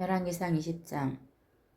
열왕기상 20장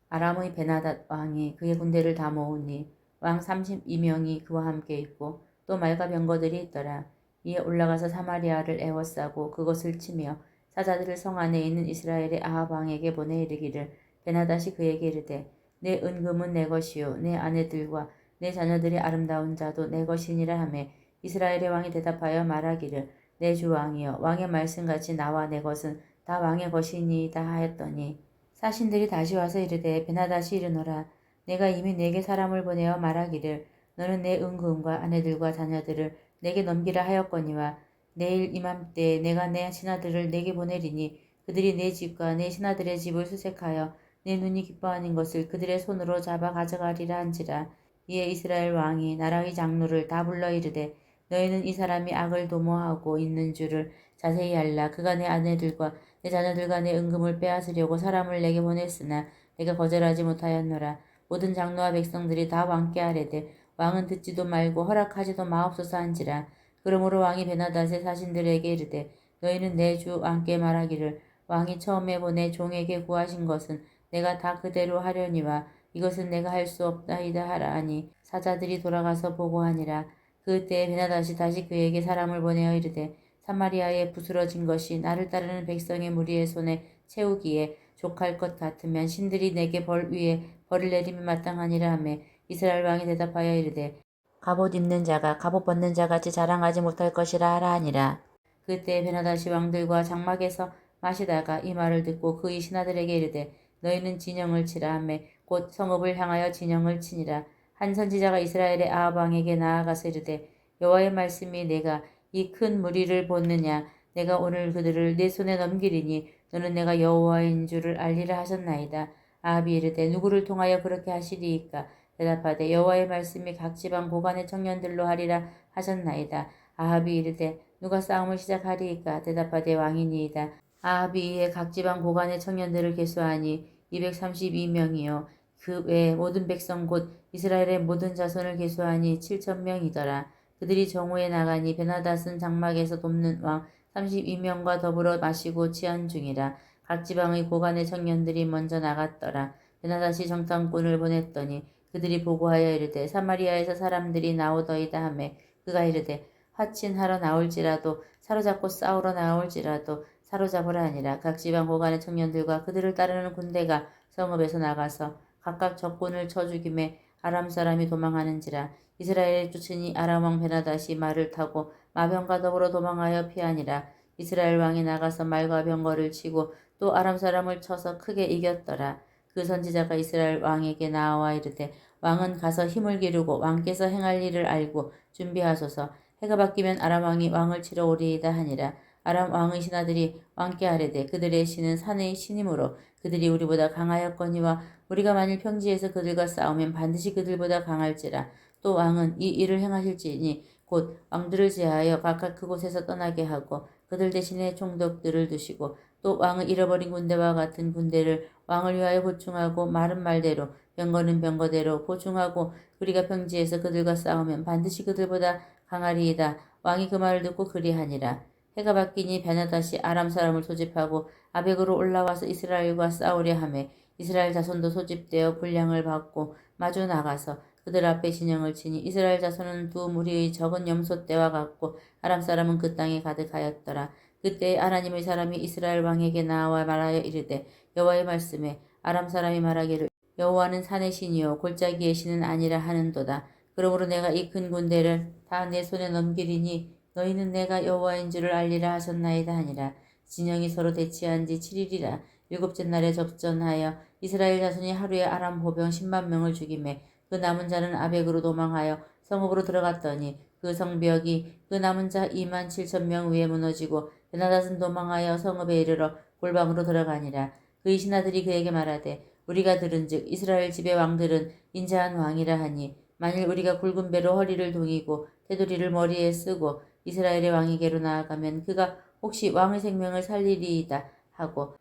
아람의 베나닷 왕이 그의 군대를 다 모으니 왕 32명이 그와 함께 있고 또 말과 병거들이 있더라. 이에 올라가서 사마리아를 애워싸고 그것을 치며 사자들을 성 안에 있는 이스라엘의 아합 왕에게 보내 이르기를 베나닷이 그에게 이르되 내 은금은 내 것이요 내 아내들과 내 자녀들의 아름다운 자도 내 것이니라 하매 이스라엘의 왕이 대답하여 말하기를 내 주 왕이여 왕의 말씀같이 나와 내 것은 다 왕의 것이니이다 하였더니 사신들이 다시 와서 이르되 베나다시 이르노라. 내가 이미 내게 사람을 보내어 말하기를 너는 내 은금과 아내들과 자녀들을 내게 넘기라 하였거니와 내일 이맘때 내가 내 신하들을 내게 보내리니 그들이 내 집과 내 신하들의 집을 수색하여 내 눈이 기뻐하는 것을 그들의 손으로 잡아 가져가리라 한지라. 이에 이스라엘 왕이 나라의 장로를 다 불러 이르되 너희는 이 사람이 악을 도모하고 있는 줄을 자세히 알라. 그가 내 아내들과 내 자녀들과 내 은금을 빼앗으려고 사람을 내게 보냈으나 내가 거절하지 못하였노라. 모든 장로와 백성들이 다 왕께 아뢰되 왕은 듣지도 말고 허락하지도 마옵소서 한지라. 그러므로 왕이 베나닷의 사신들에게 이르되 너희는 내 주 왕께 말하기를 왕이 처음에 보내 종에게 구하신 것은 내가 다 그대로 하려니와 이것은 내가 할 수 없다이다 하라 하니 사자들이 돌아가서 보고하니라. 그때 베나닷이 다시 그에게 사람을 보내어 이르되 사마리아에 부스러진 것이 나를 따르는 백성의 무리의 손에 채우기에 족할 것 같으면 신들이 내게 벌 위에 벌을 내림이 마땅하니라 하며 이스라엘 왕이 대답하여 이르되 갑옷 입는 자가 갑옷 벗는 자 같이 자랑하지 못할 것이라 하라 하니라. 그때 베나다시 왕들과 장막에서 마시다가 이 말을 듣고 그의 신하들에게 이르되 너희는 진영을 치라 하며 곧 성읍을 향하여 진영을 치니라. 한 선지자가 이스라엘의 아합 왕에게 나아가서 이르되 여호와의 말씀이 내가 이 큰 무리를 보느냐 내가 오늘 그들을 내 손에 넘기리니 너는 내가 여호와인 줄을 알리라 하셨나이다. 아합이 이르되 누구를 통하여 그렇게 하시리이까 대답하되 여호와의 말씀이 각 지방 고관의 청년들로 하리라 하셨나이다. 아합이 이르되 누가 싸움을 시작하리이까 대답하되 왕이니이다. 아합이 이에 각 지방 고관의 청년들을 계수하니 232명이요 그 외 모든 백성 곧 이스라엘의 모든 자손을 계수하니 7천 명이더라. 그들이 정오에 나가니 베나닷은 장막에서 돕는 왕 32명과 더불어 마시고 취한 중이라. 각 지방의 고관의 청년들이 먼저 나갔더라. 베나닷이 정탐꾼을 보냈더니 그들이 보고하여 이르되 사마리아에서 사람들이 나오더이다 하매 그가 이르되 화친하러 나올지라도 사로잡고 싸우러 나올지라도 사로잡으라 하니라. 각 지방 고관의 청년들과 그들을 따르는 군대가 성읍에서 나가서 각각 적군을 쳐 죽임에 아람 사람이 도망하는지라 이스라엘의 쫓으니 아람 왕 베나닷이 말을 타고 마병과 더불어 도망하여 피하니라. 이스라엘 왕이 나가서 말과 병거를 치고 또 아람 사람을 쳐서 크게 이겼더라. 그 선지자가 이스라엘 왕에게 나와 이르되 왕은 가서 힘을 기르고 왕께서 행할 일을 알고 준비하소서. 해가 바뀌면 아람 왕이 왕을 치러 오리이다 하니라. 아람 왕의 신하들이 왕께 아뢰되 그들의 신은 산의 신이므로 그들이 우리보다 강하였거니와 우리가 만일 평지에서 그들과 싸우면 반드시 그들보다 강할지라 또 왕은 이 일을 행하실지니 곧 왕들을 제하여 각각 그곳에서 떠나게 하고 그들 대신에 총독들을 두시고 또 왕을 잃어버린 군대와 같은 군대를 왕을 위하여 보충하고 말은 말대로 병거는 병거대로 보충하고 우리가 평지에서 그들과 싸우면 반드시 그들보다 강하리이다. 왕이 그 말을 듣고 그리하니라. 해가 바뀌니 베나다시 아람 사람을 소집하고 아벡으로 올라와서 이스라엘과 싸우려 하매 이스라엘 자손도 소집되어 분량을 받고 마주 나가서 그들 앞에 진영을 치니 이스라엘 자손은 두 무리의 적은 염소 떼와 같고 아람 사람은 그 땅에 가득하였더라. 그때 하나님의 사람이 이스라엘 왕에게 나와 말하여 이르되 여호와의 말씀에 아람 사람이 말하기를 여호와는 산의 신이요 골짜기의 신은 아니라 하는도다. 그러므로 내가 이 큰 군대를 다 내 손에 넘기리니 너희는 내가 여호와인 줄을 알리라 하셨나이다 하니라. 진영이 서로 대치한 지 7일이라 일곱째 날에 접전하여 이스라엘 자손이 하루에 아람 보병 10만 명을 죽임에 그 남은 자는 아벡으로 도망하여 성읍으로 들어갔더니 그 성벽이 그 남은 자 2만 7천 명 위에 무너지고 베나닷은 도망하여 성읍에 이르러 골방으로 들어가니라. 그의 신하들이 그에게 말하되 우리가 들은즉 이스라엘 집의 왕들은 인자한 왕이라 하니 만일 우리가 굵은 배로 허리를 동이고 테두리를 머리에 쓰고 이스라엘의 왕에게로 나아가면 그가 혹시 왕의 생명을 살리리이다 하고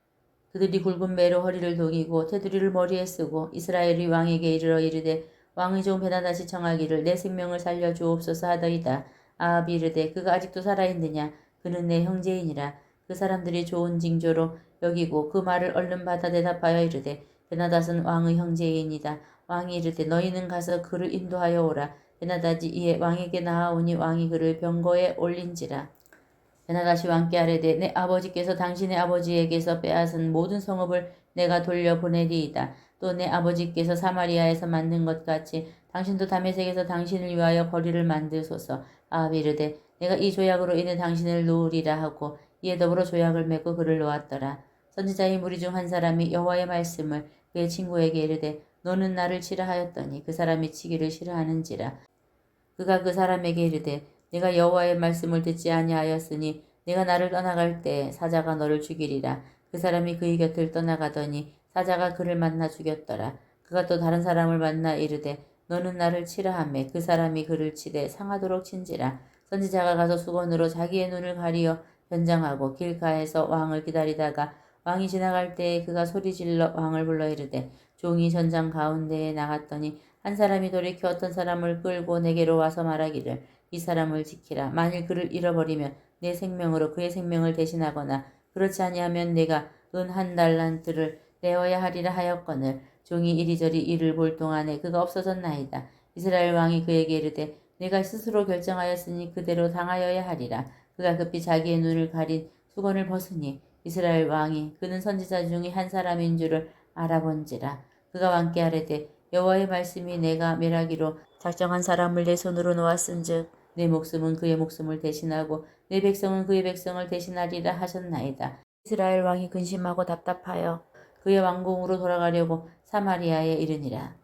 그들이 굵은 배로 허리를 동이고 테두리를 머리에 쓰고 이스라엘의 왕에게 이르러 이르되 왕의 종 베나다시 청하기를 내 생명을 살려 주옵소서 하더이다. 아합이 이르되 그가 아직도 살아있느냐 그는 내 형제이니라. 그 사람들이 좋은 징조로 여기고 그 말을 얼른 받아 대답하여 이르되 베나닷은 왕의 형제이니이다. 왕이 이르되 너희는 가서 그를 인도하여 오라. 베나닷이 이에 왕에게 나아오니 왕이 그를 병거에 올린지라. 베나다시 왕께 아뢰되 내 아버지께서 당신의 아버지에게서 빼앗은 모든 성읍을 내가 돌려보내리이다. 또 내 아버지께서 사마리아에서 만든 것 같이 당신도 다메섹에서 당신을 위하여 거리를 만드소서. 아합이 이르되 내가 이 조약으로 인해 당신을 놓으리라 하고 이에 더불어 조약을 맺고 그를 놓았더라. 선지자의 무리 중 한 사람이 여호와의 말씀을 그의 친구에게 이르되 너는 나를 치라 하였더니 그 사람이 치기를 싫어하는지라. 그가 그 사람에게 이르되 내가 여호와의 말씀을 듣지 아니하였으니 내가 나를 떠나갈 때 사자가 너를 죽이리라. 그 사람이 그의 곁을 떠나가더니 사자가 그를 만나 죽였더라. 그가 또 다른 사람을 만나 이르되 너는 나를 치라 하매 그 사람이 그를 치되 상하도록 친지라. 선지자가 가서 수건으로 자기의 눈을 가리어 변장하고 길가에서 왕을 기다리다가 왕이 지나갈 때에 그가 소리질러 왕을 불러 이르되 종이 전장 가운데에 나갔더니 한 사람이 돌이켜 어떤 사람을 끌고 내게로 와서 말하기를 이 사람을 지키라. 만일 그를 잃어버리면 내 생명으로 그의 생명을 대신하거나 그렇지 아니하면 내가 은 한 달란트를 내어야 하리라 하였거늘 종이 이리저리 이를 볼 동안에 그가 없어졌나이다. 이스라엘 왕이 그에게 이르되 내가 스스로 결정하였으니 그대로 당하여야 하리라. 그가 급히 자기의 눈을 가린 수건을 벗으니 이스라엘 왕이 그는 선지자 중에 한 사람인 줄을 알아본지라. 그가 왕께 아뢰되 여호와의 말씀이 내가 멸하기로 작정한 사람을 내 손으로 놓았은즉 내 목숨은 그의 목숨을 대신하고 내 백성은 그의 백성을 대신하리라 하셨나이다. 이스라엘 왕이 근심하고 답답하여 그의 왕궁으로 돌아가려고 사마리아에 이르니라.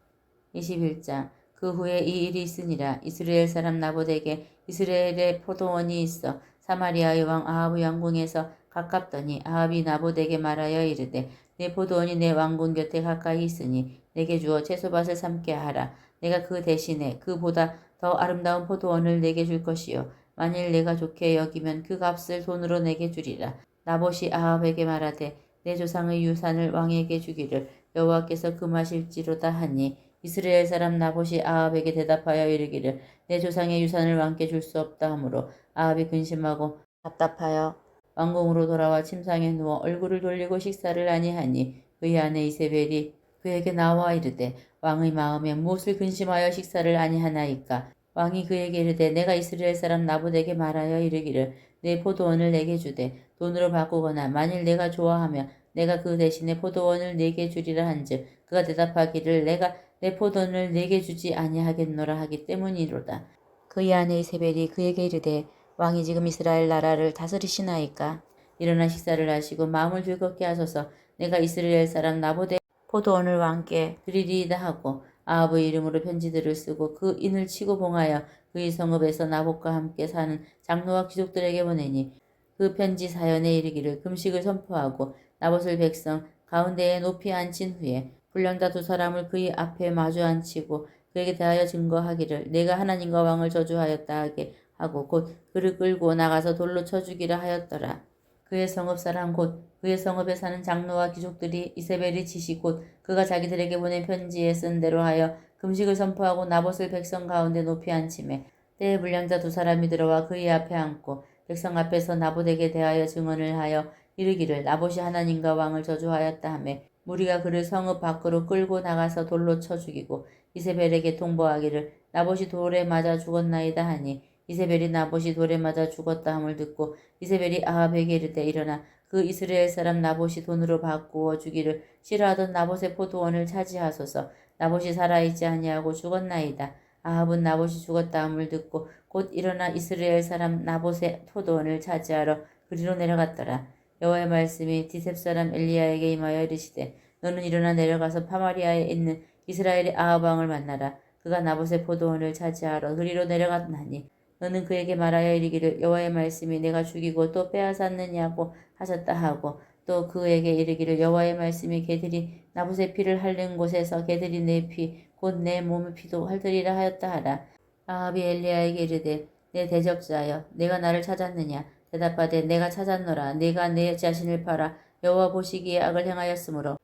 21장 그 후에 이 일이 있으니라 이스라엘 사람 나봇에게 이스라엘의 포도원이 있어 사마리아의 왕 아합의 왕궁에서 가깝더니 아합이 나봇에게 말하여 이르되 내 포도원이 내 왕궁 곁에 가까이 있으니 내게 주어 채소밭을 삼게 하라 내가 그 대신에 그보다 더 아름다운 포도원을 내게 줄 것이요. 만일 내가 좋게 여기면 그 값을 돈으로 내게 주리라. 나봇이 아합에게 말하되 내 조상의 유산을 왕에게 주기를 여호와께서 금하실지로다 하니 이스라엘 사람 나봇이 아합에게 대답하여 이르기를 내 조상의 유산을 왕께 줄 수 없다 하므로 아합이 근심하고 답답하여 왕궁으로 돌아와 침상에 누워 얼굴을 돌리고 식사를 아니하니 그의 아내 이세벨이 그에게 나와 이르되 왕의 마음에 무엇을 근심하여 식사를 아니하나이까? 왕이 그에게 이르되 내가 이스라엘 사람 나봇에게 말하여 이르기를 내 포도원을 내게 주되 돈으로 바꾸거나 만일 내가 좋아하면 내가 그 대신에 포도원을 내게 주리라 한즉 그가 대답하기를 내가 내 포도원을 내게 주지 아니하겠노라 하기 때문이로다. 그의 아내 이세벨이 그에게 이르되 왕이 지금 이스라엘 나라를 다스리시나이까? 일어나 식사를 하시고 마음을 즐겁게 하소서. 내가 이스라엘 사람 나보데 포도원을 왕께 드리리이다 하고 아합의 이름으로 편지들을 쓰고 그 인을 치고 봉하여 그의 성읍에서 나봇과 함께 사는 장로와 귀족들에게 보내니 그 편지 사연에 이르기를 금식을 선포하고 나봇을 백성 가운데에 높이 앉힌 후에 불량자 두 사람을 그의 앞에 마주 앉히고 그에게 대하여 증거하기를 내가 하나님과 왕을 저주하였다 하게 하고 곧 그를 끌고 나가서 돌로 쳐 죽이라 하였더라. 그의 성읍 사람 곧 그의 성읍에 사는 장로와 귀족들이 이세벨이 지시 곧 그가 자기들에게 보낸 편지에 쓴 대로 하여 금식을 선포하고 나봇을 백성 가운데 높이 앉히매 때에 불량자 두 사람이 들어와 그의 앞에 앉고 백성 앞에서 나봇에게 대하여 증언을 하여 이르기를 나봇이 하나님과 왕을 저주하였다 하매 무리가 그를 성읍 밖으로 끌고 나가서 돌로 쳐 죽이고 이세벨에게 통보하기를 나봇이 돌에 맞아 죽었나이다 하니 이세벨이 나봇이 돌에 맞아 죽었다 함을 듣고 이세벨이 아합에게 이르되 일어나 그 이스라엘 사람 나봇이 돈으로 바꾸어 주기를 싫어하던 나봇의 포도원을 차지하소서 나봇이 살아있지 아니하고 죽었나이다. 아합은 나봇이 죽었다 함을 듣고 곧 일어나 이스라엘 사람 나봇의 포도원을 차지하러 그리로 내려갔더라. 여호와의 말씀이 디셉 사람 엘리야에게 임하여 이르시되 너는 일어나 내려가서 파마리아에 있는 이스라엘의 아합 왕을 만나라. 그가 나봇의 포도원을 차지하러 그리로 내려갔나니 너는 그에게 말하여 이르기를 여호와의 말씀이 내가 죽이고 또 빼앗았느냐고 하셨다 하고 또 그에게 이르기를 여호와의 말씀이 개들이 나봇의 피를 핥는 곳에서 개들이 내 피 곧 내 몸의 피도 핥으리라 하였다 하라. 아합이 엘리야에게 이르되 내 대적자여 내가 나를 찾았느냐? 대답하되 내가 찾았노라. 내가 내 자신을 팔아 여호와 보시기에 악을 행하였으므로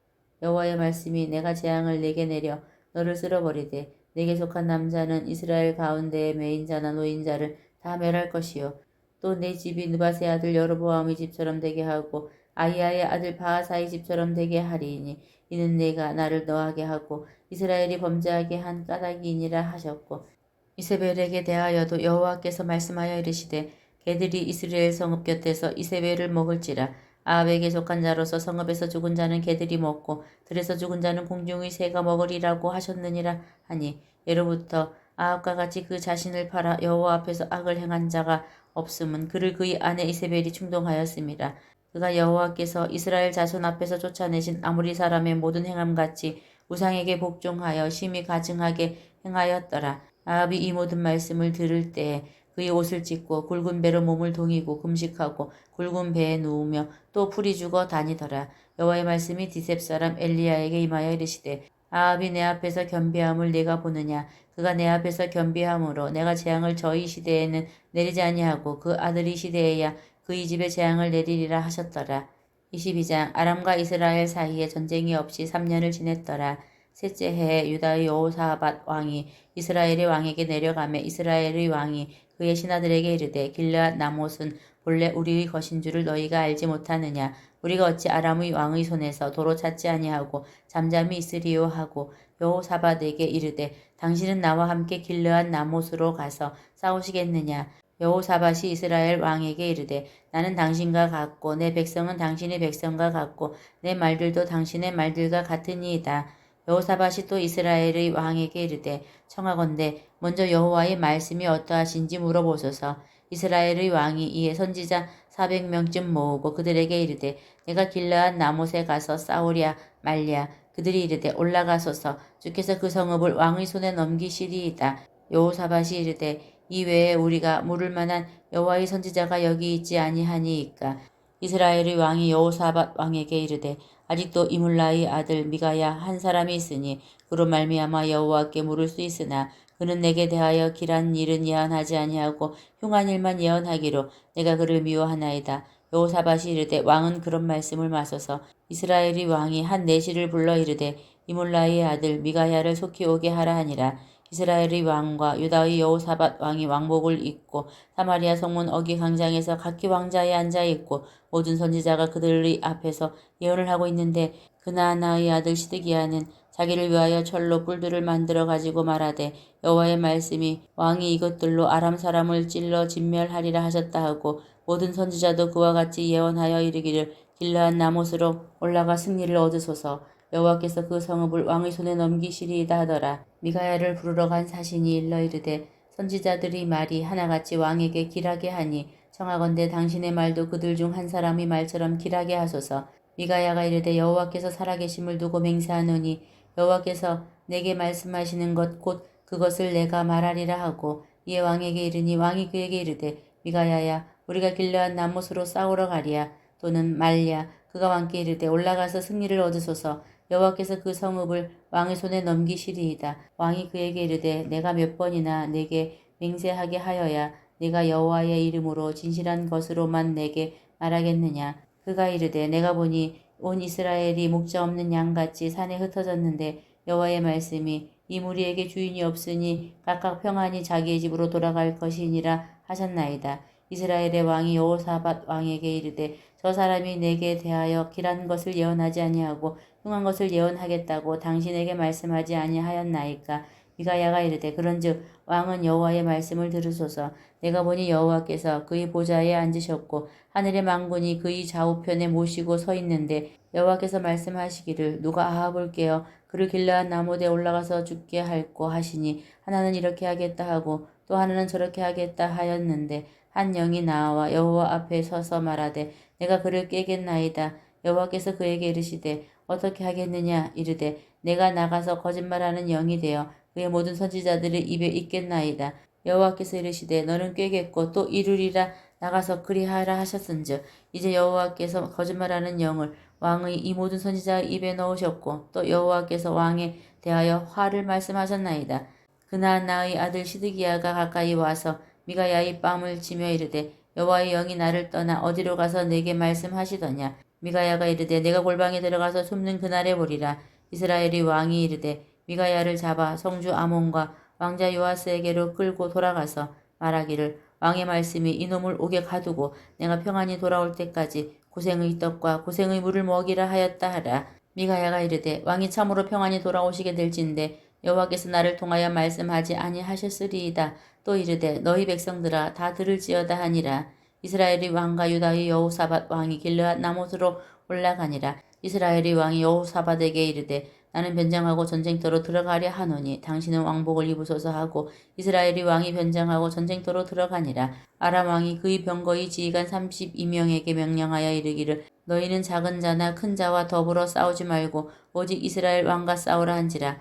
여호와의 말씀이 내가 재앙을 내게 내려 너를 쓸어버리되 내게 속한 남자는 이스라엘 가운데의 매인자나 노인자를 다 멸할 것이요. 또 내 집이 느바세 아들 여로보암의 집처럼 되게 하고 아이야의 아들 바하사의 집처럼 되게 하리니 이는 내가 나를 너하게 하고 이스라엘이 범죄하게 한 까닭이니라 하셨고 이세벨에게 대하여도 여호와께서 말씀하여 이르시되 개들이 이스라엘 성읍 곁에서 이세벨을 먹을지라 아합에게 속한 자로서 성읍에서 죽은 자는 개들이 먹고 들에서 죽은 자는 공중의 새가 먹으리라고 하셨느니라 하니 예로부터 아합과 같이 그 자신을 팔아 여호와 앞에서 악을 행한 자가 없음은 그를 그의 아내 이세벨이 충동하였습니다. 그가 여호와께서 이스라엘 자손 앞에서 쫓아내신 아무리 사람의 모든 행함같이 우상에게 복종하여 심히 가증하게 행하였더라. 아합이 이 모든 말씀을 들을 때에 그의 옷을 찢고 굵은 배로 몸을 동이고 금식하고 굵은 배에 누우며 또 풀이 죽어 다니더라. 여호와의 말씀이 디셉 사람 엘리야에게 임하여 이르시되 아합이 내 앞에서 겸비함을 내가 보느냐 그가 내 앞에서 겸비함으로 내가 재앙을 저희 시대에는 내리지 아니하고 그 아들이 시대에야 그의 집에 재앙을 내리리라 하셨더라. 22장 아람과 이스라엘 사이에 전쟁이 없이 3년을 지냈더라. 셋째 해에 유다의 여호사밧 왕이 이스라엘의 왕에게 내려가매 이스라엘의 왕이 그의 신하들에게 이르되 길르앗 나못은 본래 우리의 것인 줄을 너희가 알지 못하느냐? 우리가 어찌 아람의 왕의 손에서 도로 찾지 아니하고 잠잠히 있으리요? 하고 여호사밧에게 이르되 당신은 나와 함께 길르앗 나못으로 가서 싸우시겠느냐? 여호사밧이 이스라엘 왕에게 이르되 나는 당신과 같고 내 백성은 당신의 백성과 같고 내 말들도 당신의 말들과 같으니이다. 여호사밧이 또 이스라엘의 왕에게 이르되 청하건대 먼저 여호와의 말씀이 어떠하신지 물어보소서. 이스라엘의 왕이 이에 선지자 400명쯤 모으고 그들에게 이르되 내가 길르앗 나못에 가서 싸우랴 말랴 그들이 이르되 올라가소서 주께서 그 성읍을 왕의 손에 넘기시리이다. 여호사밧이 이르되 이외에 우리가 물을 만한 여호와의 선지자가 여기 있지 아니하니이까 이스라엘의 왕이 여호사밧 왕에게 이르되 아직도 이물라의 아들 미가야 한 사람이 있으니 그로 말미암아 여호와께 물을 수 있으나 그는 내게 대하여 길한 일은 예언하지 아니하고 흉한 일만 예언하기로 내가 그를 미워하나이다. 여호사밧이 이르되 왕은 그런 말씀을 마소서 이스라엘의 왕이 한 내시를 불러 이르되 이물라의 아들 미가야를 속히 오게 하라 하니라. 이스라엘의 왕과 유다의 여호사밧 왕이 왕복을 입고 사마리아 성문 어기 광장에서 각기 왕자에 앉아 있고 모든 선지자가 그들의 앞에서 예언을 하고 있는데 그나나의 아들 시드기야는 자기를 위하여 철로 뿔들을 만들어 가지고 말하되 여호와의 말씀이 왕이 이것들로 아람 사람을 찔러 진멸하리라 하셨다 하고 모든 선지자도 그와 같이 예언하여 이르기를 길라한 나못으로 올라가 승리를 얻으소서 여호와께서 그 성읍을 왕의 손에 넘기시리이다 하더라. 미가야를 부르러 간 사신이 일러 이르되 선지자들의 말이 하나같이 왕에게 길하게 하니 청하건대 당신의 말도 그들 중 한 사람의 말처럼 길하게 하소서. 미가야가 이르되 여호와께서 살아계심을 두고 맹세하노니 여호와께서 내게 말씀하시는 것 곧 그것을 내가 말하리라 하고 이에 왕에게 이르니 왕이 그에게 이르되 미가야야 우리가 길러한 나못으로 싸우러 가리야 또는 말랴 그가 왕께 이르되 올라가서 승리를 얻으소서 여호와께서 그 성읍을 왕의 손에 넘기시리이다. 왕이 그에게 이르되 내가 몇 번이나 내게 맹세하게 하여야 내가 여호와의 이름으로 진실한 것으로만 내게 말하겠느냐. 그가 이르되 내가 보니 온 이스라엘이 목자 없는 양같이 산에 흩어졌는데 여호와의 말씀이 이 무리에게 주인이 없으니 각각 평안히 자기의 집으로 돌아갈 것이니라 하셨나이다. 이스라엘의 왕이 여호사밧 왕에게 이르되 저 사람이 내게 대하여 길한 것을 예언하지 아니하고 흉한 것을 예언하겠다고 당신에게 말씀하지 아니하였나이까? 미가야가 이르되 그런즉 왕은 여호와의 말씀을 들으소서. 내가 보니 여호와께서 그의 보좌에 앉으셨고 하늘의 망군이 그의 좌우편에 모시고 서 있는데 여호와께서 말씀하시기를 누가 아합을 깨어 그를 길라한 나무에 올라가서 죽게 할고 하시니 하나는 이렇게 하겠다 하고 또 하나는 저렇게 하겠다 하였는데 한 영이 나와 여호와 앞에 서서 말하되 내가 그를 깨겠나이다 여호와께서 그에게 이르시되 어떻게 하겠느냐 이르되 내가 나가서 거짓말하는 영이 되어 그의 모든 선지자들의 입에 있겠나이다. 여호와께서 이르시되 너는 꾀겠고 또 이루리라 나가서 그리하라 하셨은즉 이제 여호와께서 거짓말하는 영을 왕의 이 모든 선지자의 입에 넣으셨고 또 여호와께서 왕에 대하여 화를 말씀하셨나이다. 그나 나의 아들 시드기야가 가까이 와서 미가야의 뺨을 치며 이르되 여호와의 영이 나를 떠나 어디로 가서 내게 말씀하시더냐 미가야가 이르되 내가 골방에 들어가서 숨는 그날에 보리라. 이스라엘의 왕이 이르되 미가야를 잡아 성주 아몬과 왕자 요아스에게로 끌고 돌아가서 말하기를 왕의 말씀이 이놈을 옥에 가두고 내가 평안히 돌아올 때까지 고생의 떡과 고생의 물을 먹이라 하였다 하라. 미가야가 이르되 왕이 참으로 평안히 돌아오시게 될진데 여호와께서 나를 통하여 말씀하지 아니하셨으리이다. 또 이르되 너희 백성들아 다 들을지어다 하니라. 이스라엘이 왕과 유다의 여호사밧 왕이 길르앗 나못으로 올라가니라. 이스라엘이 왕이 여호사밧에게 이르되 나는 변장하고 전쟁터로 들어가려 하노니 당신은 왕복을 입으소서 하고 이스라엘이 왕이 변장하고 전쟁터로 들어가니라. 아람 왕이 그의 병거의 지휘관 32명에게 명령하여 이르기를 너희는 작은 자나 큰 자와 더불어 싸우지 말고 오직 이스라엘 왕과 싸우라 한지라.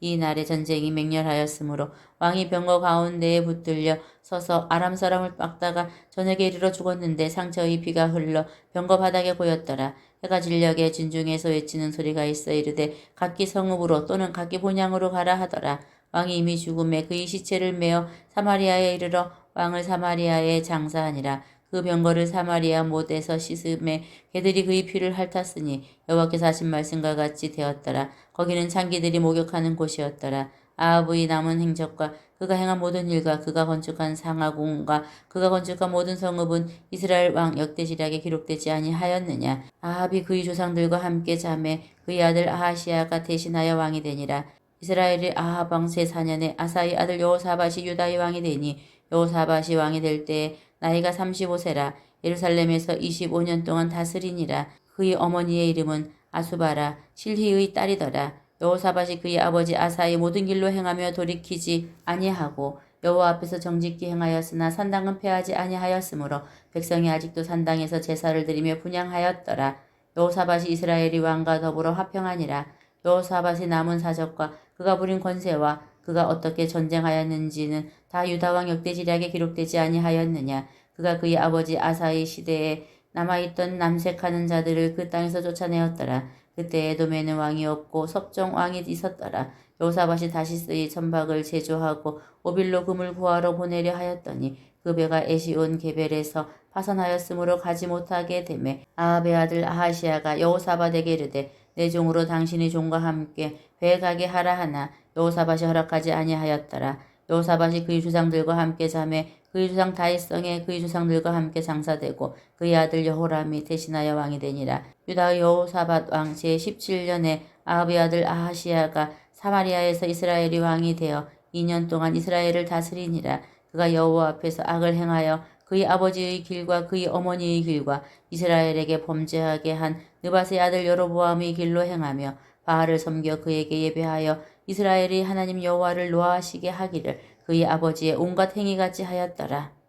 이 날에 전쟁이 맹렬하였으므로 왕이 병거 가운데에 붙들려 서서 아람 사람을 빡다가 저녁에 이르러 죽었는데 상처의 피가 흘러 병거 바닥에 고였더라. 해가 진력에 진중에서 외치는 소리가 있어 이르되 각기 성읍으로 또는 각기 본향으로 가라 하더라. 왕이 이미 죽음에 그의 시체를 메어 사마리아에 이르러 왕을 사마리아에 장사하니라. 그 병거를 사마리아 못에서 씻음에 개들이 그의 피를 핥았으니 여호와께서 하신 말씀과 같이 되었더라. 거기는 창기들이 목욕하는 곳이었더라. 아합의 남은 행적과 그가 행한 모든 일과 그가 건축한 상하궁과 그가 건축한 모든 성읍은 이스라엘 왕 역대지략에 기록되지 아니하였느냐. 아합이 그의 조상들과 함께 잠에 그의 아들 아하시아가 대신하여 왕이 되니라. 이스라엘의 아합 왕 제4년에 아사의 아들 여호사밧이 유다의 왕이 되니 여호사밧이 왕이 될 때에 나이가 35세라. 예루살렘에서 25년 동안 다스리니라. 그의 어머니의 이름은 아수바라 실히의 딸이더라. 여호사밧이 그의 아버지 아사의 모든 길로 행하며 돌이키지 아니하고 여호와 앞에서 정직히 행하였으나 산당은 패하지 아니하였으므로 백성이 아직도 산당에서 제사를 드리며 분양하였더라. 여호사밧이 이스라엘이 왕과 더불어 화평하니라. 여호사밧이 남은 사적과 그가 부린 권세와 그가 어떻게 전쟁하였는지는 다 유다왕 역대지략에 기록되지 아니하였느냐. 그가 그의 아버지 아사의 시대에 남아있던 남색하는 자들을 그 땅에서 쫓아내었더라. 그때 에돔에는 왕이 없고 섭정 왕이 있었더라. 요사밭이 다시스의 천박을 제조하고 오빌로 금을 구하러 보내려 하였더니 그 배가 에시온 게벨에서 파산하였으므로 가지 못하게 되매 아합의 아들 아하시아가 여호사밧에게 이르되 내 종으로 당신의 종과 함께 배에 가게 하라 하나 여호사밧이 허락하지 아니하였더라. 여호사밧이 그의 주상들과 함께 잠에 그의 주상 다윗성에 그의 주상들과 함께 장사되고 그의 아들 여호람이 대신하여 왕이 되니라. 유다 여호사밧 왕 제17년에 아합의 아들 아하시아가 사마리아에서 이스라엘이 왕이 되어 2년 동안 이스라엘을 다스리니라. 그가 여호와 앞에서 악을 행하여 그의 아버지의 길과 그의 어머니의 길과 이스라엘에게 범죄하게 한 느바스의 아들 여로보암의 길로 행하며 바알을 섬겨 그에게 예배하여 이스라엘이 하나님 여호와를 노하시게 하기를 그의 아버지의 온갖 행위같이 하였더라.